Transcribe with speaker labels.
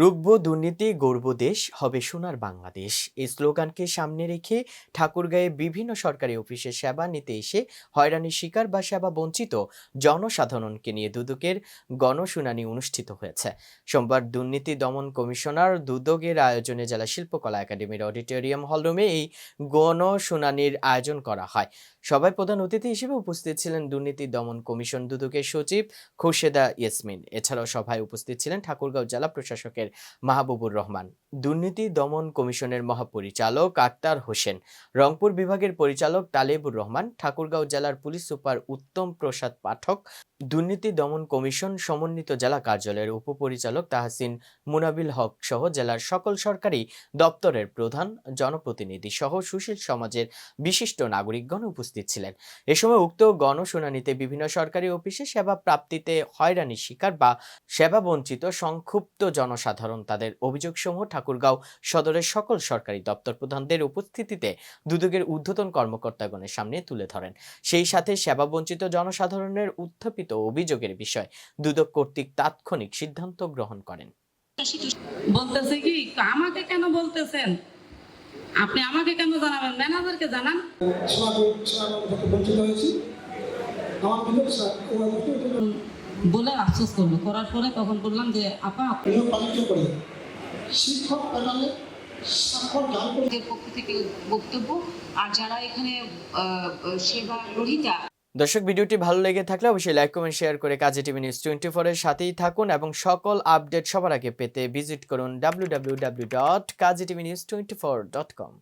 Speaker 1: রুখব দুর্নীতি গর্ব দেশ, হবে সোনার বাংলাদেশ। এই স্লোগানকে সামনে রেখে ঠাকুরগাঁয়ে বিভিন্ন সরকারি অফিসে সেবা নিতে এসে হয়রানির শিকার বা সেবা বঞ্চিত জনসাধারণকে নিয়ে দুদকের গণশুনানি অনুষ্ঠিত হয়েছে। সোমবার দুর্নীতি দমন কমিশনার দুদকের আয়োজনে জেলা শিল্পকলা একাডেমির অডিটোরিয়াম হলরুমে এই গণশুনানির আয়োজন করা হয়। সভায় প্রধান অতিথি হিসেবে উপস্থিত ছিলেন দুর্নীতি দমন কমিশন দুদকের সচিব খুরশেদা ইয়াসমিন। এছাড়াও সভায় উপস্থিত ছিলেন ঠাকুরগাঁও জেলা প্রশাসকের মাহবুবুর রহমান। দুর্নীতি দমন কমিশনের মহাপরিচালক আক্তার হোসেন, রংপুর বিভাগের পরিচালক তালেবুর রহমান, ঠাকুরগাঁও জেলার পুলিশ সুপার উত্তম প্রসাদ পাঠক, দুর্নীতি দমন কমিশন সমন্বিত জেলা কার্যালয়ের উপপরিচালক তাহসিন মুনাবিল হক সহ জেলার সকল সরকারি দপ্তরের প্রধান, জনপ্রতিনিধি সহ সুশীল সমাজের বিশিষ্ট নাগরিকগণ উপস্থিত ছিলেন। এ সময় উক্ত গণশুনানিতে বিভিন্ন সরকারি অফিসে সেবা প্রাপ্তিতে হয়রানির শিকার বা সেবা বঞ্চিত সংক্ষুব্ধ জনসাধারণ তাদের অভিযোগসমূহ ঠাকুরগাঁও সদরের সকল সরকারি দপ্তর প্রধানদের উপস্থিতিতে দুদকের ঊর্ধ্বতন কর্মকর্তাগণের সামনে তুলে ধরেন। সেই সাথে সেবা বঞ্চিত জনসাধারণের উত্থাপিত অভিযোগের বিষয় দুদক কর্তৃক তাৎক্ষণিক সিদ্ধান্ত গ্রহণ করেন।
Speaker 2: বলতেছে কি আমাকে কেন বলতেছেন? আপনি আমাকে কেন জানাবেন? ম্যানেজারকে জানান। বলে আফসোস করল। করার পরে তখন বললাম যে, আপা
Speaker 3: শিক্ষক প্যানেলে
Speaker 4: পক্ষ থেকে বক্তব্য আর যারা এখানে সেবা গ্রহীতা
Speaker 1: দর্শক ভিডিওটি ভালো লেগে থাকলে অবশ্যই লাইক কমেন্ট শেয়ার করে কাজী টিভি নিউজ টোয়েন্টি ফোরের সাথেই থাকুন এবং সকল আপডেট সবার আগে পেতে ভিজিট করুন W W W dot Kazi TV news twenty four dot com